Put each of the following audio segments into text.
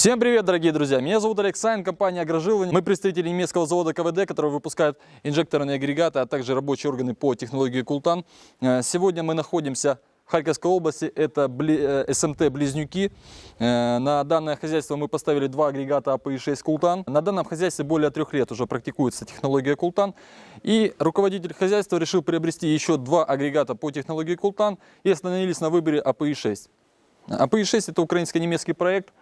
Всем привет, дорогие друзья! Меня зовут Александр, компания «Агрожилование». Мы представители немецкого завода КВД, который выпускает инжекторные агрегаты, а также рабочие органы по технологии Култан. Э, Сегодня мы находимся в Харьковской области, это э, СМТ «Близнюки». Э, На данное хозяйство мы поставили два агрегата АПИ-6 «Култан». На данном хозяйстве более трех лет уже практикуется технология «Култан». И руководитель хозяйства решил приобрести еще два агрегата по технологии «Култан» и остановились на выборе АПИ-6. АПИ-6 это украинско-немецкий проект.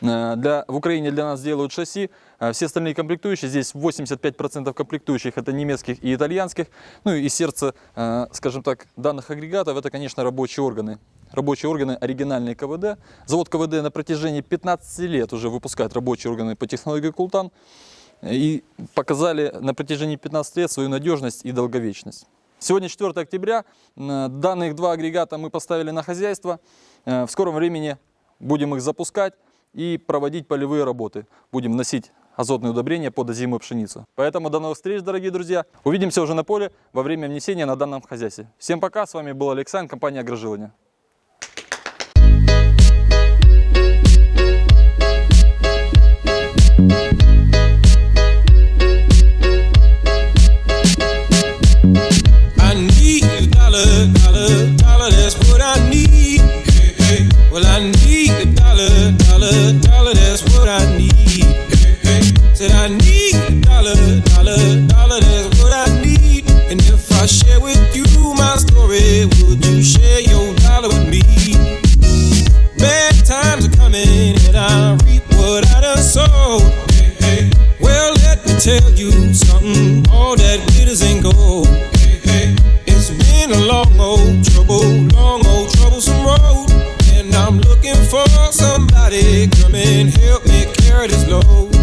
Э, Для, в Украине для нас делают шасси. Э, Все остальные комплектующие, здесь 85% комплектующих это немецких и итальянских. Ну и сердце, э, скажем так, данных агрегатов это, конечно, рабочие органы. Рабочие органы оригинальные КВД. Завод КВД на протяжении 15 лет уже выпускает рабочие органы по технологии Култан. И показали на протяжении 15 лет свою надежность и долговечность. Сегодня 4 октября. М, Данных два агрегата мы поставили на хозяйство. Э, В скором времени будем их запускать и проводить полевые работы. Будем вносить азотные удобрения под озимую пшеницу. Поэтому до новых встреч, дорогие друзья. Увидимся уже на поле во время внесения на данном хозяйстве. Всем пока, с вами был Александр, компания «Агрожилование». Dollar, dollar, dollar, that's what I need. Well, I need a dollar, dollar, dollar, that's what I need. Said I need somebody come and help me carry this load.